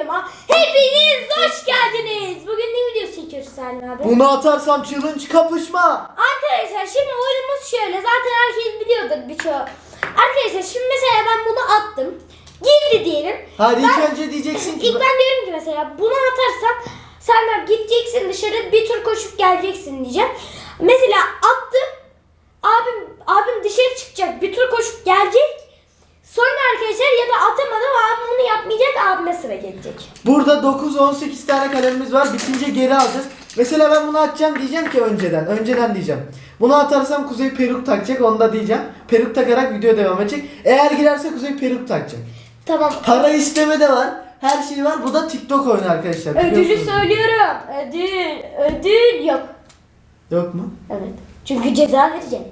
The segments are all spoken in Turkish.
videoma hepiniz hoş geldiniz. Bugün ne videosu çekiyoruz Salim abi? Bunu atarsam challenge kapışma. Arkadaşlar şimdi oyunumuz şöyle. Zaten herkes biliyordur birçoğu. Arkadaşlar şimdi mesela ben bunu attım. Girdi diyelim. Hayır ilk önce diyeceksin ki İlk ben diyorum ki mesela bunu atarsam sen de gideceksin dışarı bir tur koşup geleceksin diyeceğim. Mesela attım. Abim abim dışarı çıkacak bir tur koşup gelecek. Sonra arkadaşlar ya da atamadım abim bunu yapmayacak abime sıra gelecek. burada 9-18 tane kalemimiz var. Bitince geri alacağız. Mesela ben bunu atacağım diyeceğim ki önceden. Önceden diyeceğim. Bunu atarsam Kuzey peruk takacak onu da diyeceğim. Peruk takarak video devam edecek. Eğer girerse Kuzey peruk takacak. Tamam. Para isteme de var. Her şey var. Bu da TikTok oyunu arkadaşlar. Ödülü biliyorsunuz. söylüyorum. Ödül. Ödül yok. Yok mu? Evet. Çünkü ceza vereceğim.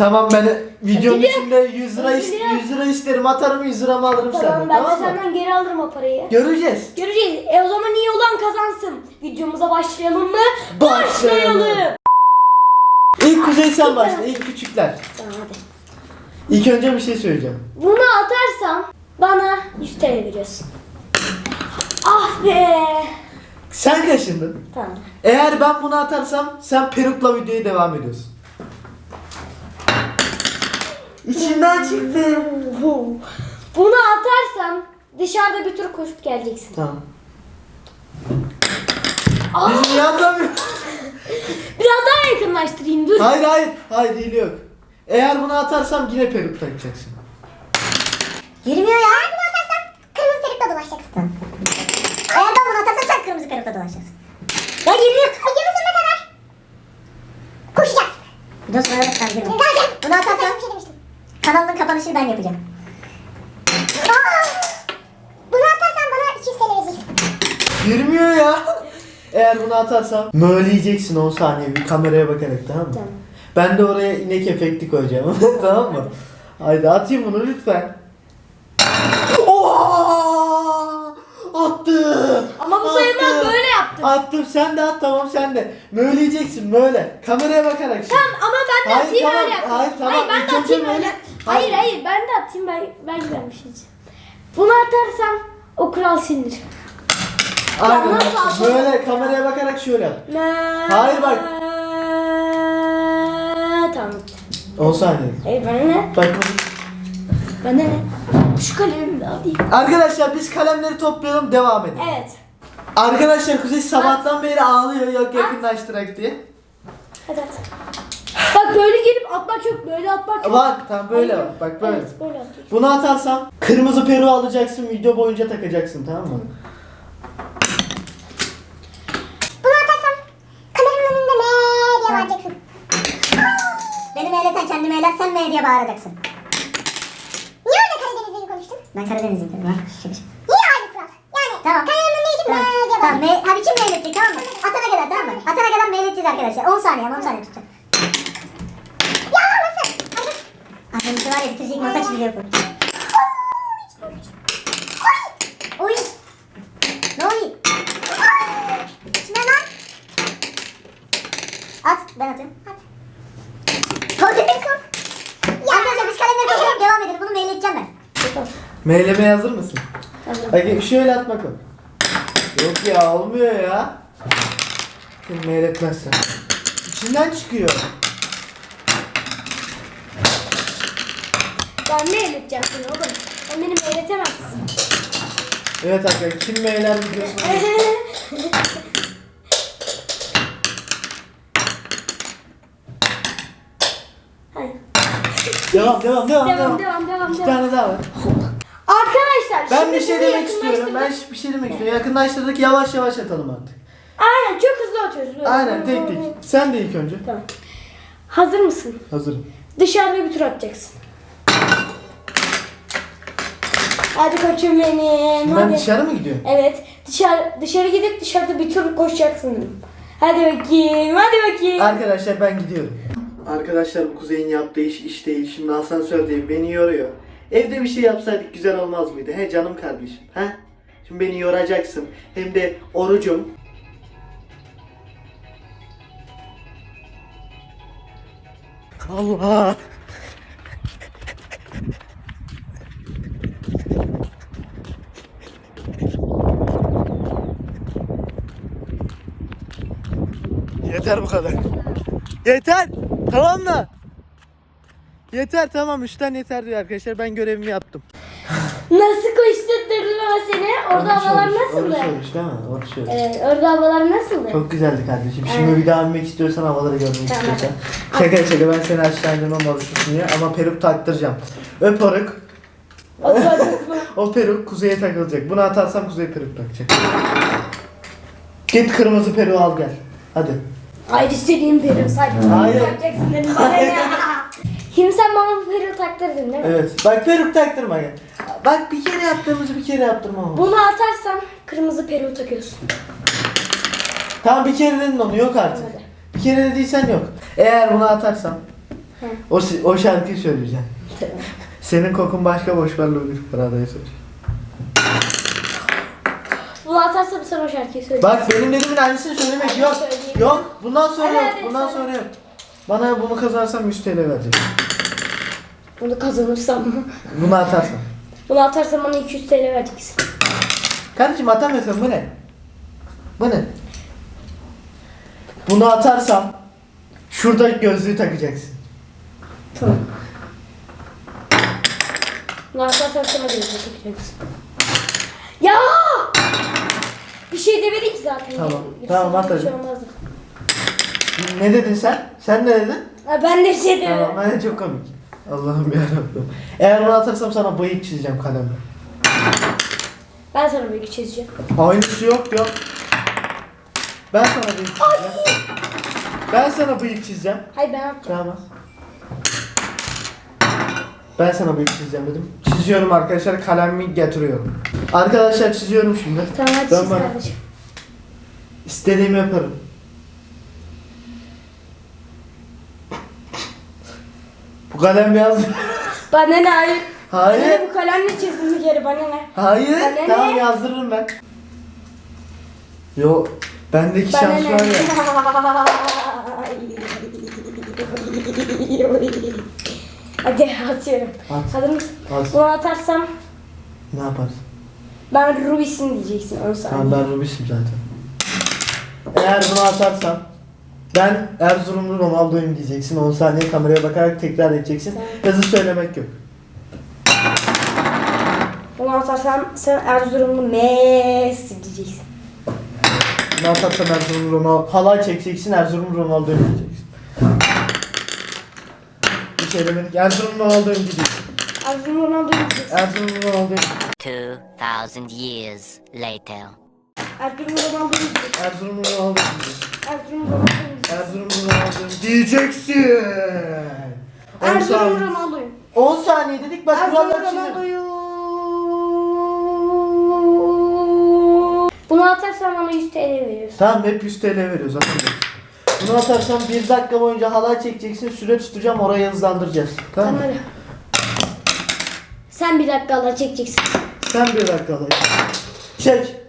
Tamam ben videonun Ödülü- içinde 100 lira, is- Ödülü- 100 lira isterim atarım 100 liramı alırım Tamam senden ben tamam de mı? senden geri alırım o parayı. Göreceğiz. Göreceğiz. E o zaman iyi olan kazansın. Videomuza başlayalım mı? Başlayalım. İlk Kuzey sen başla. ilk küçükler. Tamam hadi. İlk önce bir şey söyleyeceğim. Bunu atarsam bana 100 TL veriyorsun. Ah be. Sen kaşındın. Tamam. Eğer ben bunu atarsam sen perukla videoya devam ediyorsun. İçinden çıktı. Bunu atarsam dışarıda bir tur koşup geleceksin. Tamam. Ah! Biz niye atamıyoruz? Biraz daha yakınlaştırayım dur. hayır hayır. Hayır hile yok. Eğer bunu atarsam yine peruk takacaksın. Yürümüyor ya. Eğer bunu atarsan kırmızı perukla dolaşacaksın. Eğer ben bunu atarsam sen kırmızı perukla dolaşacaksın. Ya yürüyor. Videonun sonuna kadar koşacağız. Videonun sonuna kadar. Zaten. Bunu atarsan Kanalın kapanışını ben yapacağım. Aa! Bunu atarsan bana 200 TL vereceksin. Yürümüyor ya. Eğer bunu atarsam möyleyeceksin 10 saniye bir kameraya bakarak tamam mı? Tamam. Ben de oraya inek efekti koyacağım. tamam mı? Haydi atayım bunu lütfen. Oha! Attım. Ama bu sayılmaz Attım. böyle yaptım. Attım sen de at tamam sen de. Möyleyeceksin böyle. Kameraya bakarak şimdi. Tamam ama ben de Hayır, atayım tamam, öyle yapayım. hayır, tamam. Hayır ben İlk de önce atayım öyle. böyle- Hayır Hayır. ben de atayım ben, ben diyeceğim. Bunu atarsam o kural silinir. Aynen. nasıl? Böyle kameraya bakarak şöyle yap. Hayır, bak. Tamam. 10 saniye. Hayır bana ne? Bak. Bana ne? Şu kalemimi de alayım. Arkadaşlar biz kalemleri toplayalım devam edelim. Evet. Arkadaşlar Kuzey sabahtan beri ağlıyor yok yakınlaştırak diye. Hadi at. Bak böyle gelip atmak yok. Böyle atmak yok. Bak tamam böyle Hayır. bak bak böyle. Evet böyle. Bunu atarsam kırmızı peru alacaksın video boyunca takacaksın tamam mı? Bunu atarsam kameranın önünde me diye bağıracaksın. Beni meyleten kendimi eyler sen me diye bağıracaksın. Niye öyle Karadenizli gibi konuştun? Ben Karadenizliyim tabii. ha. Şaka şaka. Niye aynı kural? Yani tamam. kameranın önüne gidip me diye Tamam. Me- hadi kim meyletecek tamam mı? Atana kadar tamam mı? Atana kadar meyleteceğiz arkadaşlar. 10 saniye 10 saniye tutacağım. Ya nasıl? Hadi. Aklımızı var ya masa çiziliyor bu. Oy. Ne oluyor? Kime lan? At. Ben atıyorum. At. Hadi. Arkadaşlar biz kalemleri koyalım devam edelim. Bunu mail ben. Meylemeye hazır mısın? Hazırım. Bakayım şöyle at bakalım. Yok ya olmuyor ya. Sen meyletmezsen. İçinden çıkıyor. Ben ne eğleteceğim seni oğlum? Sen beni eğletemezsin. Evet arkadaşlar kim meyler videosunu Hayır. Devam devam devam Devam devam. devam devam. İki devam. tane daha var. Arkadaşlar Ben şimdi bir şey demek istiyorum. Ben yakınlaştırdık. bir şey demek istiyorum. Yakınlaştırdık yavaş yavaş atalım artık. Aynen çok hızlı atıyoruz. Böyle. Aynen tek tek. Sen de ilk önce. Tamam. Hazır mısın? Hazırım. Dışarıda bir tur atacaksın. Hadi koçum benim. Şimdi ben hadi. dışarı mı gidiyorum? Evet. Dışarı dışarı gidip dışarıda bir tur koşacaksın. Hadi bakayım. Hadi bakayım. Arkadaşlar ben gidiyorum. Arkadaşlar bu Kuzey'in yaptığı iş iş değil. Şimdi asansördeyim. Beni yoruyor. Evde bir şey yapsaydık güzel olmaz mıydı? He canım kardeşim. He? Şimdi beni yoracaksın. Hem de orucum. Allah. Yeter bu kadar. Yeter. Tamam mı? Yeter tamam üçten yeter diyor arkadaşlar. Ben görevimi yaptım. Nasıl koşturtturdum ama seni? Orada havalar nasıldı? Orası olmuş değil mi? Orası olmuş. Evet, orada havalar nasıldı? Çok güzeldi kardeşim. Şimdi bir daha inmek istiyorsan havaları görmek Tamam. istiyorsan. Şaka şaka ben seni aşağı indirmem oruçlusun diye ama peruk taktıracağım. Ve peruk. o peruk kuzeye takılacak. Bunu atarsam kuzey peruk takacak. Git kırmızı peruğu al gel. Hadi. Hayır istediğim peruğu sadece Hayır. takacaksın dedim bana ne? Şimdi sen bana bu peruğu taktırdın değil mi? Evet. Bak peruk taktırma gel. Bak bir kere yaptığımızı bir kere yaptırma ama. Bunu atarsam kırmızı peruğu takıyorsun. Tamam bir kere dedin onu yok artık. Hadi. Bir kere dediysen yok. Eğer bunu atarsam Hı. o, o şarkıyı söyleyeceğim. Tamam. Senin kokun başka boşverle uyur paradayı söyleyeceğim. Bunu atarsam sen o şarkıyı söyle. Bak benim dediğimin aynısını söylemek yok. Yok. Bundan sonra yok. Bundan sonra yok. Bana bunu kazansam 100 TL verecek. Bunu kazanırsam. Bunu atarsan. Bunu atarsam bana 200 TL vereceksin. Kardeşim atamıyorsun bu ne? Bu ne? Bunu atarsam şurada gözlüğü takacaksın. Tamam. Bunu atarsam sana da takacaksın. Ya! Bir şey demedik ki zaten. Tamam. Tamam, at bir hadi. olmazdı. Ne dedin sen? Sen ne dedin? Ha, ben de şey demedim. Tamam ben çok komik. Allah'ım yarabbim. Eğer bunu atarsam sana bıyık çizeceğim kalemle. Ben sana bir çizeceğim. Aynısı yok yok. Ben sana bıyık çizeceğim. Ben sana bıyık çizeceğim. Hayır ben yapacağım. Tamam. Ben sana bıyık çizeceğim dedim. Çiziyorum arkadaşlar kalemimi getiriyorum. Arkadaşlar çiziyorum şimdi. Tamam hadi çiz kardeşim. İstediğimi yaparım. Bu kalem yaz. Bana ne hayır. Bana Hayır. ne bu kalemle çizdim bir kere bana ne? Hayır. Bana ne? Tamam yazdırırım ben. Yo bendeki Bana şans ne? var ya. Hadi atıyorum. At. Hazır mısın? At. Bunu atarsam Ne yaparsın? ben Rubis'in diyeceksin 10 saniye. Tamam ben Rubis'im zaten. Eğer bunu atarsam ben Erzurumlu Ronaldo'yum diyeceksin. 10 saniye kameraya bakarak tekrar edeceksin. Hızlı söylemek yok. Bunu atarsam sen Erzurumlu Messi diyeceksin. Ne atarsam Erzurumlu Ronaldo halay çekeceksin Erzurumlu Ronaldo'yum diyeceksin. Bir şey demedik. Erzurumlu Ronaldo'yum diyeceksin. Erzurumlu Ronaldo diyeceksin. Erzurumlu Ronaldo'yum. 2,000 years later. Erzurumlu Ronaldo diyeceksin. Erzurumlu Ronaldo'yum diyeceksin. Erzurumlu Ronaldo Erzurumlu Ronaldo'yum diyeceksin. 10 Erzurum saniye, Ronaldo'yum. 10 saniye dedik bak Erzurum kurallar şimdi. Bunu atarsam bana 100 TL veriyorsun. Tamam hep 100 TL veriyoruz zaten. Bunu atarsam 1 dakika boyunca halay çekeceksin, süre tutacağım, orayı hızlandıracağız. Tamam mı? hadi. Sen bir dakika Allah çekeceksin. Sen 1 dakika halay çek. Çek.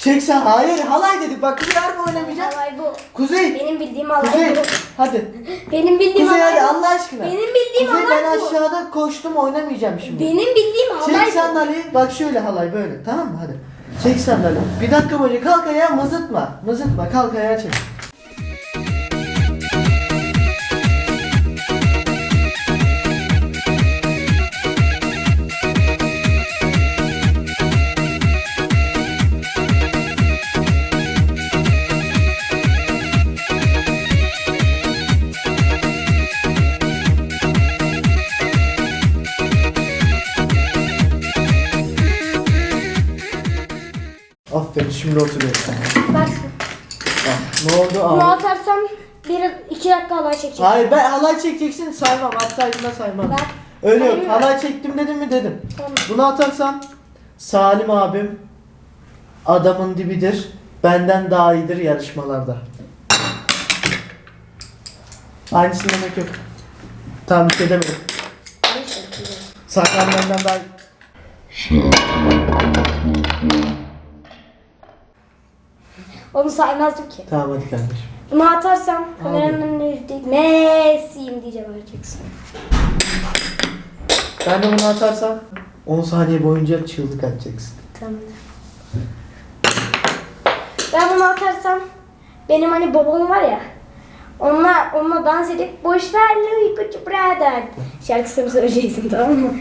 Çek sen. Hayır halay dedik. Bak Kuzey harbi oynamayacak. Halay bu. Kuzey. Benim bildiğim halay Kuzey. bu. Hadi. Benim bildiğim Kuzey halay hadi bu. Allah aşkına. Benim bildiğim Kuzey halay ben bu. aşağıda koştum oynamayacağım şimdi. Benim bildiğim halay Çek bu. sandalyeyi. Bak şöyle halay böyle. Tamam mı? Hadi. Çek sandalyeyi. Bir dakika boyunca kalk ayağa mızıtma. Mızıtma. Kalk ayağa çek. Aferin şimdi oturuyorsun. Bak Ah, ne oldu bunu abi? atarsam bir iki dakika halay çekeceksin. Hayır ben halay çekeceksin saymam. Atsaydığında saymam. Bak. Öyle yok. Hayır. Halay çektim dedim mi dedim. Tamam. Bunu atarsam Salim abim adamın dibidir. Benden daha iyidir yarışmalarda. Aynısını demek yok. Tamam bir şey demedim. Sakan benden daha Onu saymazdım ki. Tamam hadi kardeşim. Bunu atarsam kameranın önüne değil. Messi'yim diyeceğim vereceksin. Ben de bunu atarsam 10 saniye boyunca çığlık atacaksın. Tamam. Ben bunu atarsam benim hani babam var ya Onunla, onunla dans edip boş ver uykucu brother şarkısını söyleyeceksin tamam mı?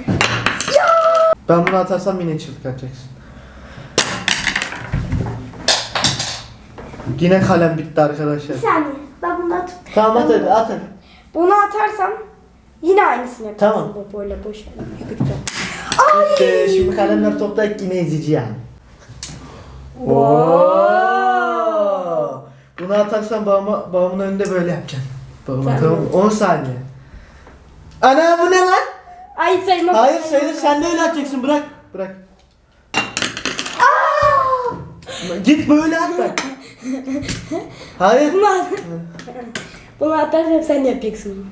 Ben bunu atarsam yine çığlık atacaksın. Yine kalem bitti arkadaşlar. Bir saniye ben bunu atıp Tamam at hadi at hadi. bunu atarsam yine aynısını yapacaksın. Tamam. Bu böyle boş ver uykucu brother. Bitti. Şimdi kalemler toplayıp yine ezici yani. Oo. Bunu atarsan babama, babamın önünde böyle yapacaksın. Babama Tamam. tamam mı? 10 saniye. Ana bu ne lan? Ay sayılmaz. Hayır sayılır sen de öyle atacaksın bırak. Bırak. Git böyle at bak. Hayır. Bunu, at- bunu atarsam sen yapacaksın.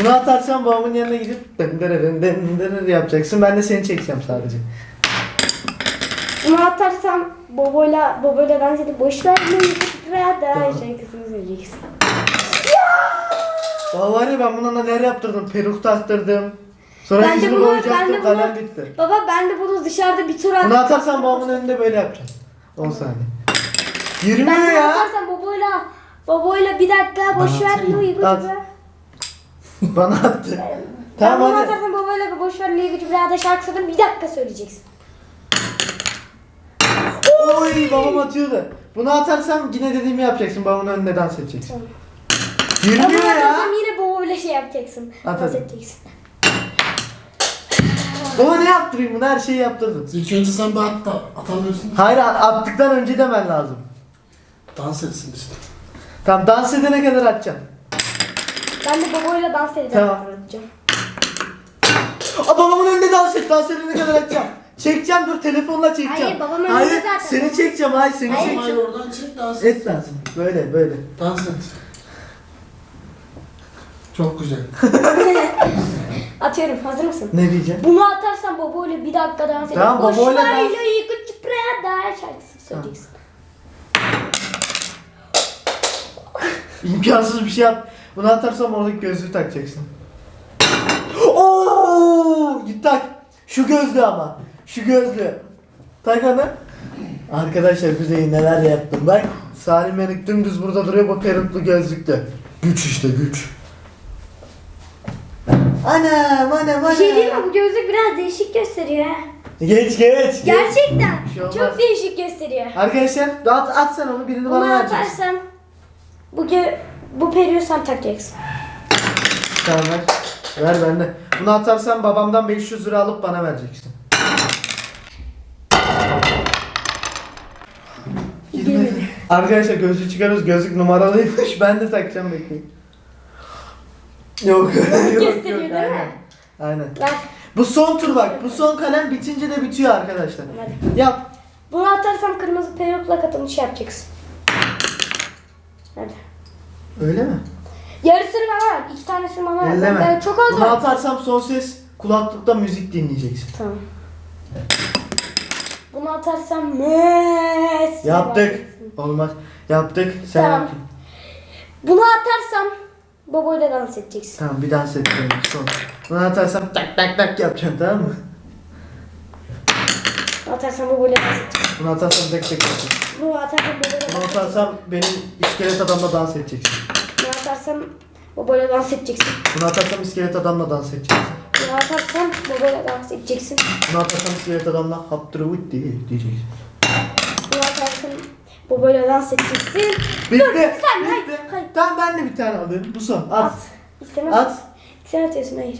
Bunu atarsan babamın yanına gidip dındırırın dındırır yapacaksın. Ben de seni çekeceğim sadece. Bunu atarsam babayla babayla dans edip boş ver brother Tamam. şarkısını söyleyeceksin. Baba var ya ben buna neler yaptırdım. Peruk taktırdım. Sonra Ben yüzümü bunu- boyayacaktım. ben de bunu- kalem bitti. Baba ben de bunu dışarıda bir tur. Bunu atarsan babamın önünde böyle yapacaksın. 10 saniye. Ben Yürümüyor bunu ya. atarsam babayla babayla bir dakika boş ver At. brother. Bana attı. Ben Tamam bunu hadi. atarsam babayla boş ver uykucu brother şarkısını bir dakika söyleyeceksin. Oy babam atıyordu. Bunu atarsam yine dediğimi yapacaksın. Babamın önünde dans edeceksin. Tamam. Ben Yürümüyor bunu ya. atarsam yine babayla şey yapacaksın. At dans edeceksin. Baba ne yaptırayım bunu her şeyi yaptırdın. İlk önce sen bir at da atamıyorsun. Hayır attıktan önce demen lazım. Dans etsin işte. Tamam dans edene kadar atacağım. Ben de babayla dans edeceğim. Tamam. atacağım. Aa, babamın önünde dans et. Dans edene kadar atacağım. Çekeceğim dur telefonla çekeceğim. Hayır, babamın önünde Hayır, zaten. seni çekeceğim hayır seni Hayır. Hayır çekeceğim. oradan çek dans et. Et lazım. Böyle böyle. Dans et. Çok güzel. Atıyorum hazır mısın? Ne diyeceğim? Bunu atarsan babayla bir dakika dans edip Tamam, babayla dans- uykucu brother şarkısını söyleyeceksin. İmkansız bir şey yap. Bunu atarsam oradaki gözlüğü takacaksın. Oo! Git tak. Şu gözlüğü ama. Şu gözlüğü. Tak onu. Arkadaşlar Kuzey neler yaptım bak. Salim Menik dümdüz burada duruyor bu peruklu gözlüklü. Güç işte güç. Anam anam Bir şey diyeyim mi? Bu gözlük biraz değişik gösteriyor ha. Geç geç. Gerçekten. Şey olmaz. Çok değişik gösteriyor. Arkadaşlar at, at sen onu birini bana Bunu vereceksin. atarsam bu gö bu periyodu sen takacaksın. Tamam ver. Ver bende. Bunu atarsan babamdan 500 lira alıp bana vereceksin. Girmedi. Arkadaşlar gözlüğü çıkarıyoruz. Gözlük numaralıymış. Ben de takacağım bekleyin. Yok. yok, gösteriyor değil mi? aynen. Aynen. Ver. Bu son tur bak. Bu son kalem bitince de bitiyor arkadaşlar. Hadi. Yap. Bunu atarsam kırmızı perukla katılmış yapacaksın. Hadi. Öyle mi? Yarısını bana ver. İki tanesini bana ver. Elleme. Ben- Çok az Bunu var. atarsam son ses kulaklıkta müzik dinleyeceksin. Tamam. Bunu atarsam mes. Yaptık. Olmaz. Yaptık. Sen Tamam. yap. Bunu atarsam babayla dans edeceksin. Tamam bir dans ettirelim son. Bunu atarsam tak tak tak yapacağım tamam mı? Bunu atarsam babayla dans edeceksin. Bunu atarsam tek tek yapacağım. Bunu atarsam babayla dans Bunu atarsam benim iskelet adamla dans edeceksin. Bunu atarsam babayla dans edeceksin. Bunu atarsam iskelet adamla dans edeceksin. Bunu atarsam babayla dans edeceksin. Bunu atarsam iskelet adamla haptırıvıt diye diyeceksin. Bunu atarsam babayla dans edeceksin. Bitti. Dur, saniye, hayır, Bitti. hayır. Tamam ben de bir tane alayım. Bu son. At. At. İstemem. At. Sen atıyorsun hayır.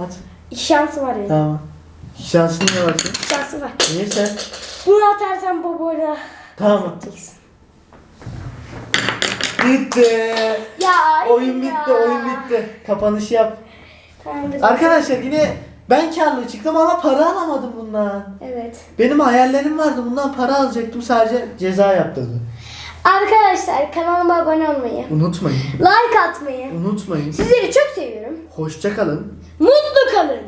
At. Şansı var yani. Tamam. Şansın ne var senin? Şansı var. Niye sen? Bunu atarsam babayla Tamam. edeceksin. Bitti. Ya hayır Oyun ya. bitti, oyun bitti. Kapanış yap. Tamamdır. Arkadaşlar yine ben karlı çıktım ama para alamadım bundan. Evet. Benim hayallerim vardı. Bundan para alacaktım sadece ceza yaptırdı. Arkadaşlar kanalıma abone olmayı, Unutmayın. like atmayı, Unutmayın. sizleri çok seviyorum. Hoşça kalın. Mutlu kalın.